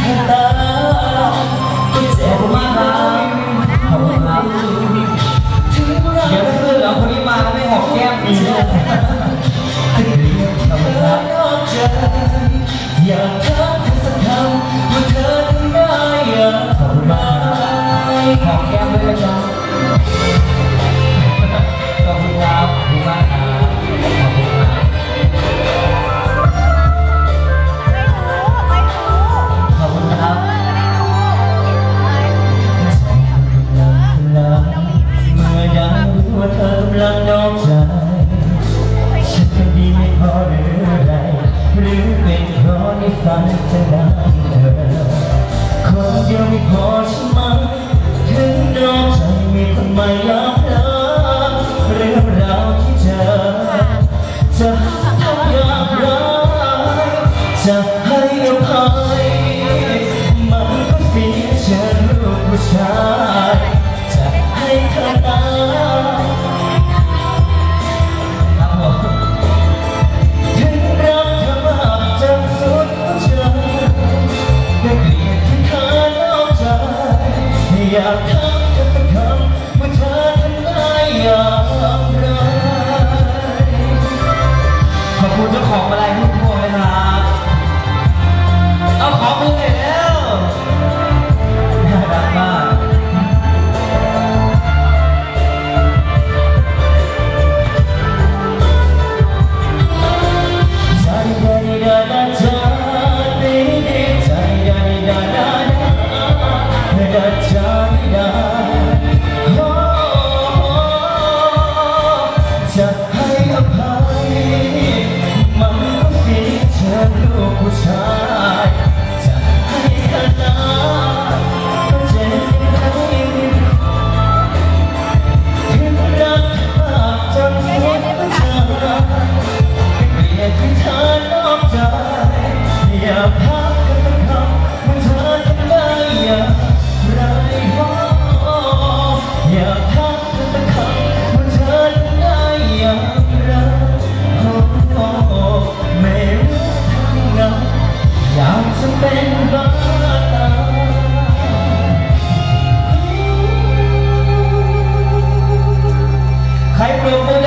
ชะตา จะให้อภัยมันก็เสียเจรู้ชาจะให้เธอตายถึงรักเธอมากจากสุดหัวใจแต่เกลียดที่เธอนอกใจอยาก งมาลัยทุกพวงเลยครับ เอาของมือเลยแล้วน่ารักมากใจใดใดใจดีดีใจใดใดใดใดใจใด Oh, oh, oh, oh, oh, 그